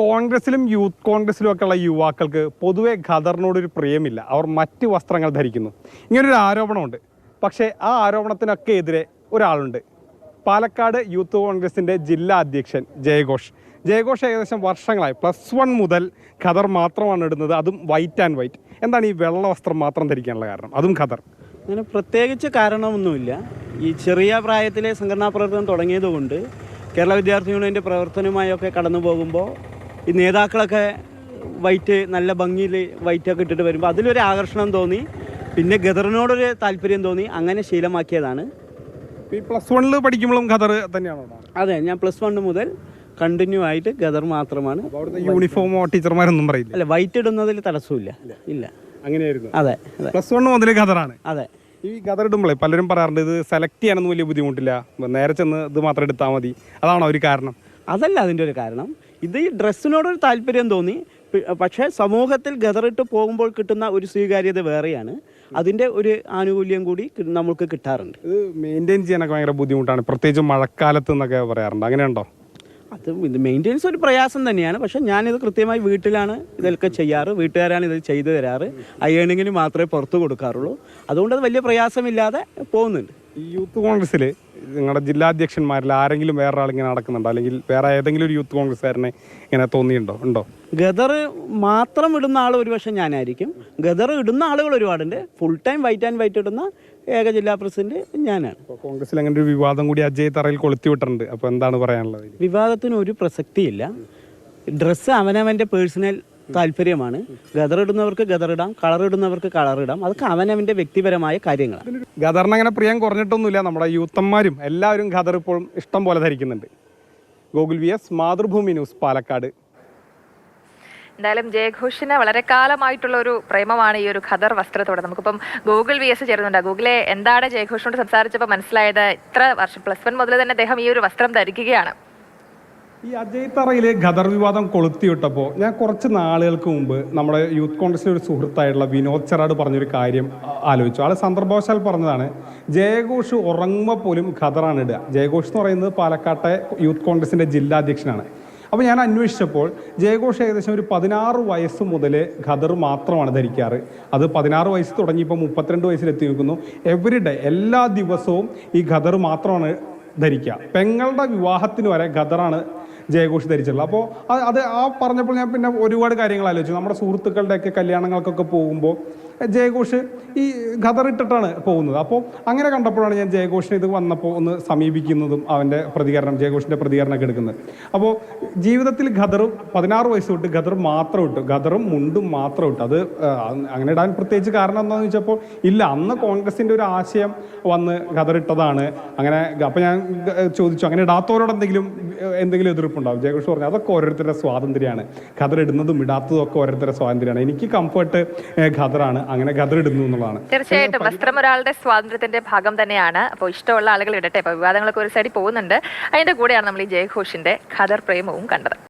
കോൺഗ്രസിലും youth കോൺഗ്രസിലും ഉള്ള യുവാക്കൾക്ക് പൊതുവെ ഖദറിനോടൊരു പ്രിയമില്ല അവർ മറ്റ് വസ്ത്രങ്ങൾ ധരിക്കുന്നു. ഇങ്ങനൊരു ആരോപണമുണ്ട്. പക്ഷേ ആ ആരോപണത്തിനൊക്കെ എതിരെ ഒരാളുണ്ട്. പാലക്കാട് യൂത്ത് കോൺഗ്രസിന്റെ ജില്ലാ അധ്യക്ഷൻ ജയഘോഷ്. ജയഘോഷ് ഏകദേശം വർഷങ്ങളായി. പ്ലസ് വൺ മുതൽ ഖദർ മാത്രമാണ് ഇടുന്നത്. അതും വൈറ്റ് ആൻഡ് വൈറ്റ് എന്താണ് ഈ വെള്ള വസ്ത്രം മാത്രം ധരിക്കാനുള്ള കാരണം? അതും ഖദർ. അങ്ങനെ പ്രത്യേകിച്ച് കാരണമൊന്നുമില്ല. ഈ ചെറിയ പ്രായത്തിലെ സംഘടനാ പ്രവർത്തനം തുടങ്ങിയതുകൊണ്ട് കേരള വിദ്യാർത്ഥി യൂണിയന്റെ പ്രവർത്തനവുമായൊക്കെ കടന്നു പോകുമ്പോൾ ഈ നേതാക്കളൊക്കെ വൈറ്റ് നല്ല ഭംഗിയിൽ വൈറ്റൊക്കെ ഇട്ടിട്ട് വരുമ്പോൾ അതിലൊരു ആകർഷണം തോന്നി. പിന്നെ ഗദറിനോടൊരു താല്പര്യം തോന്നി. അങ്ങനെ ശീലമാക്കിയതാണ്. പ്ലസ് വണ്ണിൽ പഠിക്കുമ്പോഴും ഖദർ തന്നെയാണോ? അതെ ഞാൻ പ്ലസ് വൺ മുതൽ കണ്ടിന്യൂ ആയിട്ട് ഗദർ മാത്രമാണ് യൂണിഫോമോ ടീച്ചർമാരൊന്നും പറയില്ല? അല്ല വൈറ്റ് ഇടുന്നതിൽ തടസ്സമില്ല ഇല്ല. അങ്ങനെയായിരുന്നു. അതെ അതെ. പ്ലസ് വൺ മുതൽ ഖദറാണ്. അതെ. ഈ ഖദർ ഇടുമ്പോഴേ പലരും പറയാറുണ്ട് ഇത് സെലക്ട് ചെയ്യാനൊന്നും വലിയ ബുദ്ധിമുട്ടില്ല. നേരെ ചെന്ന് ഇത് മാത്രം എടുത്താൽ മതി. അതാണോ ഒരു കാരണം? അതല്ല അതിന്റെ ഒരു കാരണം. ഇത് ഈ ഡ്രസ്സിനോടൊരു താല്പര്യം തോന്നി. പക്ഷേ സമൂഹത്തിൽ ഗതറിട്ട് പോകുമ്പോൾ കിട്ടുന്ന ഒരു സ്വീകാര്യത വേറെയാണ്. അതിന്റെ ഒരു ആനുകൂല്യം കൂടി നമുക്ക് കിട്ടാറുണ്ട്. ഇത് മെയിന്റെയിൻ ചെയ്യാനൊക്കെ ഭയങ്കര ബുദ്ധിമുട്ടാണ്. പ്രത്യേകിച്ച് മഴക്കാലത്ത് എന്നൊക്കെ പറയാറുണ്ട്. അങ്ങനെയുണ്ടോ? അത് ഇത് മെയിന്റെനൻസ് ഒരു പ്രയാസം തന്നെയാണ്. പക്ഷേ ഞാനിത് കൃത്യമായി വീട്ടിലാണ് ഇതൊക്കെ ചെയ്യാറ്. വീട്ടുകാരാണ് ഇത് ചെയ്തു തരാറ്. അയേണിങ്ങിന് മാത്രമേ പുറത്ത് കൊടുക്കാറുള്ളൂ. അതുകൊണ്ട് അത് വലിയ പ്രയാസമില്ലാതെ പോകുന്നുണ്ട്. ഈ യൂത്ത് കോൺഗ്രസ്സിൽ നിങ്ങളുടെ ജില്ലാധ്യക്ഷന്മാരിൽ ആരെങ്കിലും വേറെ ഇങ്ങനെ നടക്കുന്നുണ്ടോ? അല്ലെങ്കിൽ വേറെ ഏതെങ്കിലും ഒരു യൂത്ത് കോൺഗ്രസ്സുകാരനെ ഇങ്ങനെ തോന്നിയിട്ടുണ്ടോ? ഉണ്ടോ? ഗദർ മാത്രം ഇടുന്ന ആൾ ഒരുപക്ഷെ ഞാനായിരിക്കും. ഗദർ ഇടുന്ന ആളുകൾ ഒരുപാടുണ്ട്. Full time white and white ഇടുന്ന ഏക ജില്ലാ പ്രസിഡന്റ് ഞാനാണ്. കോൺഗ്രസിൽ അങ്ങനെ ഒരു വിവാദം കൂടി അജയ് തറയിൽ കൊളുത്തി വിട്ടിട്ടുണ്ട്. അപ്പോൾ എന്താണ് പറയാനുള്ളത്? വിവാദത്തിന് ഒരു പ്രസക്തിയില്ല. ഡ്രസ്സ് അവനവന്റെ പേഴ്സണൽ താല്പര്യമാണ്. ഗദർ ഇടുന്നവർക്ക് ഗദർ ഇടാം കളർ ഇടുന്നവർക്ക് കളർ ഇടാം. അതൊക്കെ അവനവന്റെ വ്യക്തിപരമായ കാര്യങ്ങളാണ്. ഗദറിന് അങ്ങനെ പ്രിയം കുറഞ്ഞിട്ടൊന്നുമില്ല. നമ്മുടെ യൂത്തന്മാരും എല്ലാവരും ഖദർ ഇപ്പോഴും ഇഷ്ടം പോലെ ധരിക്കുന്നുണ്ട്. Google V S Mathrubhumi news Palakkad. എന്തായാലും ജയഘോഷിന് വളരെ കാലമായിട്ടുള്ള ഒരു പ്രേമമാണ് ഈ ഒരു ഖദർ വസ്ത്രത്തോടെ. നമുക്കിപ്പം ഗൂഗിൾ വി എസ് ചേരുന്നുണ്ട്. ഗൂഗിളെ എന്താണ് ജയഘോഷിനോട് സംസാരിച്ചപ്പോൾ മനസ്സിലായത്? ഇത്ര വർഷം പ്ലസ് വൺ മുതൽ തന്നെ അദ്ദേഹം ഈ ഒരു വസ്ത്രം ധരിക്കുകയാണ്. ഈ അജയ് തറയിലെ ഖദർ വിവാദം കൊളുത്തിവിട്ടപ്പോൾ ഞാൻ കുറച്ച് നാളുകൾക്ക് മുമ്പ് നമ്മുടെ യൂത്ത് കോൺഗ്രസിലെ ഒരു സുഹൃത്തായിട്ടുള്ള വിനോദ് ചെറാട് പറഞ്ഞൊരു കാര്യം ആലോചിച്ചു. ആൾ സന്ദർഭവശാൽ പറഞ്ഞതാണ് ജയഘോഷ് ഉറങ്ങുമ്പോൾ പോലും ഖദറാണ് ഇടുക. ജയഘോഷ് എന്ന് പറയുന്നത് പാലക്കാട്ടെ യൂത്ത് കോൺഗ്രസിന്റെ ജില്ലാ അധ്യക്ഷനാണ്. അപ്പോൾ ഞാൻ അന്വേഷിച്ചപ്പോൾ ജയഘോഷ് ഏകദേശം ഒരു പതിനാറ് വയസ്സ് മുതൽ ഖദർ മാത്രമാണ് ധരിക്കാറ്. അത് പതിനാറ് വയസ്സ് തുടങ്ങി ഇപ്പോൾ മുപ്പത്തിരണ്ട് വയസ്സിലെത്തി നിൽക്കുന്നു. എവറി ഡേ എല്ലാ ദിവസവും ഈ ഖദർ മാത്രമാണ് ധരിക്കുക. പെങ്ങളുടെ വിവാഹത്തിന് വരെ ഖദറാണ് ജയഘോഷ് ധരിച്ചിട്ടുള്ളത്. അപ്പോൾ അത് ആ പറഞ്ഞപ്പോൾ ഞാൻ പിന്നെ ഒരുപാട് കാര്യങ്ങൾ ആലോചിച്ചു. നമ്മുടെ സുഹൃത്തുക്കളുടെയൊക്കെ കല്യാണങ്ങൾക്കൊക്കെ പോകുമ്പോൾ ജയഘോഷ് ഈ ഖദർ പോകുന്നത്. അപ്പോൾ അങ്ങനെ കണ്ടപ്പോഴാണ് ഞാൻ ജയഘോഷിനെ ഇത് വന്നപ്പോൾ ഒന്ന് സമീപിക്കുന്നതും അവന്റെ പ്രതികരണം ജയഘോഷിന്റെ പ്രതികരണമൊക്കെ എടുക്കുന്നത്. അപ്പോൾ ജീവിതത്തിൽ ഖദറും പതിനാറ് വയസ്സ് തൊട്ട് ഖദർ മാത്രം ഇട്ടു. ഖദറും മുണ്ടും മാത്രം ഇട്ടു. അത് അങ്ങനെ ഇടാൻ പ്രത്യേകിച്ച് കാരണം എന്താണെന്ന് ചോദിച്ചപ്പോൾ ഇല്ല അന്ന് കോൺഗ്രസിന്റെ ഒരു ആശയം വന്ന് ഖദർ ഇട്ടതാണ്. അങ്ങനെ അപ്പോൾ ഞാൻ ചോദിച്ചു അങ്ങനെ ഇടാത്തവരോട് എന്തെങ്കിലും എന്തെങ്കിലും എതിർപ്പുണ്ടാവും? ജയഘോഷ് പറഞ്ഞു അതൊക്കെ ഓരോരുത്തരുടെ സ്വാതന്ത്ര്യമാണ്. ഖദർ ഇടുന്നതും ഇടാത്തതും ഒക്കെ ഓരോരുത്തരുടെ സ്വാതന്ത്ര്യമാണ്. എനിക്ക് കംഫർട്ട് ഖദറാണ്. അങ്ങനെ ഗതറിടുന്നു എന്നുള്ളതാണ്. തീർച്ചയായിട്ടും വസ്ത്രം ഒരാളുടെ സ്വാതന്ത്ര്യത്തിന്റെ ഭാഗം തന്നെയാണ്. അപ്പോൾ ഇഷ്ടമുള്ള ആളുകൾ ഇടട്ടെ. ഇപ്പോൾ വിവാദങ്ങളൊക്കെ ഒരു സൈഡിൽ പോകുന്നുണ്ട് അതിന്റെ കൂടെയാണ് നമ്മൾ ഈ ജയഘോഷിന്റെ ഖദർ പ്രേമവും കണ്ടത്.